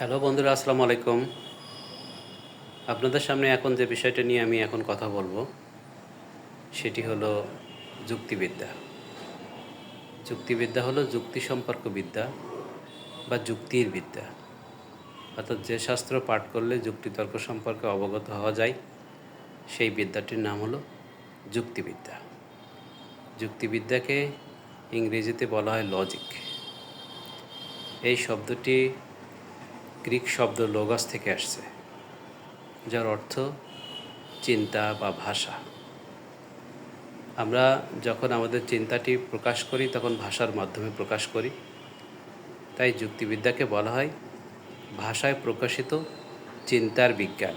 Hello বন্ধুরা, আসসালামু আলাইকুম। আপনাদের সামনে এখন যে বিষয়টা নিয়ে আমি এখন কথা বলব, সেটি হলো যুক্তিবিদ্যা। যুক্তিবিদ্যা হলো যুক্তি সম্পর্ক বিদ্যা বা যুক্তির বিদ্যা। অর্থাৎ যে শাস্ত্র পাঠ করলে যুক্তিতর্ক সম্পর্কে অবগত হওয়া যায়, সেই বিদ্যাটির নাম হলো যুক্তিবিদ্যা। যুক্তিবিদ্যাকে ইংরেজিতে বলা হয় লজিক এই শব্দটি গ্রিক শব্দ লোগাস থেকে আসছে, যার অর্থ চিন্তা বা ভাষা। আমরা যখন আমাদের চিন্তাটি প্রকাশ করি, তখন ভাষার মাধ্যমে প্রকাশ করি। তাই যুক্তিবিদ্যাকে বলা হয় ভাষায় প্রকাশিত চিন্তার বিজ্ঞান।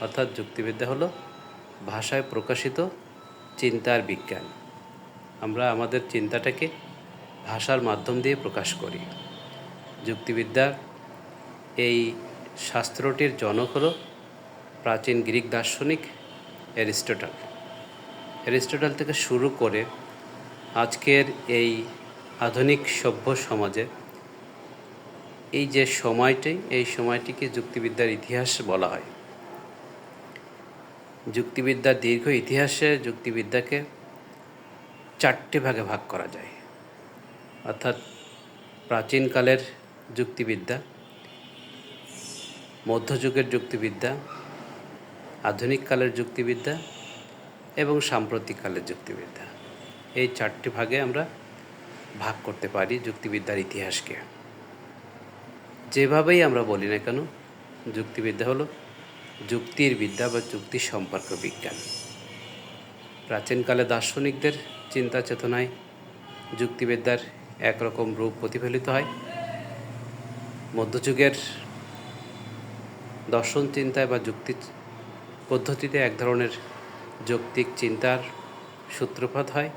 অর্থাৎ যুক্তিবিদ্যা হলো ভাষায় প্রকাশিত চিন্তার বিজ্ঞান। আমরা আমাদের চিন্তাটাকে ভাষার মাধ্যম দিয়ে প্রকাশ করি। যুক্তিবিদ্যা এই শাস্ত্রটির জনক হল প্রাচীন গ্রিক দার্শনিক অ্যারিস্টটল। অ্যারিস্টটল থেকে শুরু করে আজকের এই আধুনিক সভ্য সমাজে এই যে সময়টি, এই সময়টিকে যুক্তিবিদ্যার ইতিহাস বলা হয়। যুক্তিবিদ্যার দীর্ঘ ইতিহাসে যুক্তিবিদ্যাকে চারটি ভাগে ভাগ করা যায়। অর্থাৎ প্রাচীনকালের যুক্তিবিদ্যা মধ্যযুগের যুক্তিবিদ্যা, আধুনিক কালের যুক্তিবিদ্যা এবং সাম্প্রতিককালের যুক্তিবিদ্যা। এই চারটি ভাগে আমরা ভাগ করতে পারি যুক্তিবিদ্যার ইতিহাসকে। যেভাবেই আমরা বলি না কেন, যুক্তিবিদ্যা হলো যুক্তির বিদ্যা বা যুক্তি সম্পর্ক বিজ্ঞান। প্রাচীনকালে দার্শনিকদের চিন্তা চেতনায় যুক্তিবিদ্যার একরকম রূপ প্রতিফলিত হয়। মধ্যযুগের দর্শন চিন্তায় বা যুক্তি পদ্ধতিতে এক ধরনের যৌক্তিক চিন্তার সূত্রপাত হয়।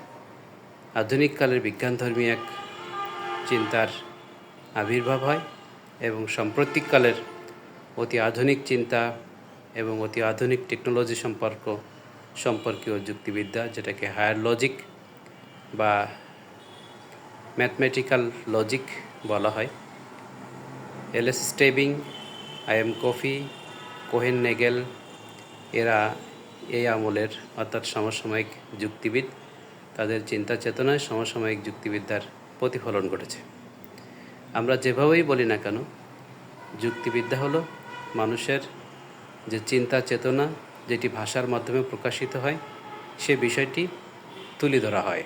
আধুনিককালের বিজ্ঞানধর্মী এক চিন্তার আবির্ভাব হয় এবং সাম্প্রতিককালের অতি আধুনিক চিন্তা এবং অতি আধুনিক টেকনোলজি সম্পর্ক, সম্পর্কীয় যুক্তিবিদ্যা যেটাকে হায়ার লজিক বা ম্যাথমেটিক্যাল লজিক বলা হয়। L S Stebbing I M Copi, Cohen Nagel, এরা এই আমলের অর্থাৎ সমসাময়িক যুক্তিবিদ। তাদের চিন্তা চেতনায় সমসাময়িক যুক্তিবিদ্যার প্রতিফলন ঘটেছে। আমরা যেভাবেই বলি না কেন, যুক্তিবিদ্যা হলো মানুষের যে চিন্তা চেতনা, যেটি ভাষার মাধ্যমে প্রকাশিত হয়, সে বিষয়টি তুলে ধরা হয়।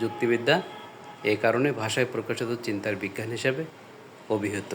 যুক্তিবিদ্যা এই কারণে ভাষায় প্রকাশিত চিন্তার বিজ্ঞান হিসেবে অভিহিত।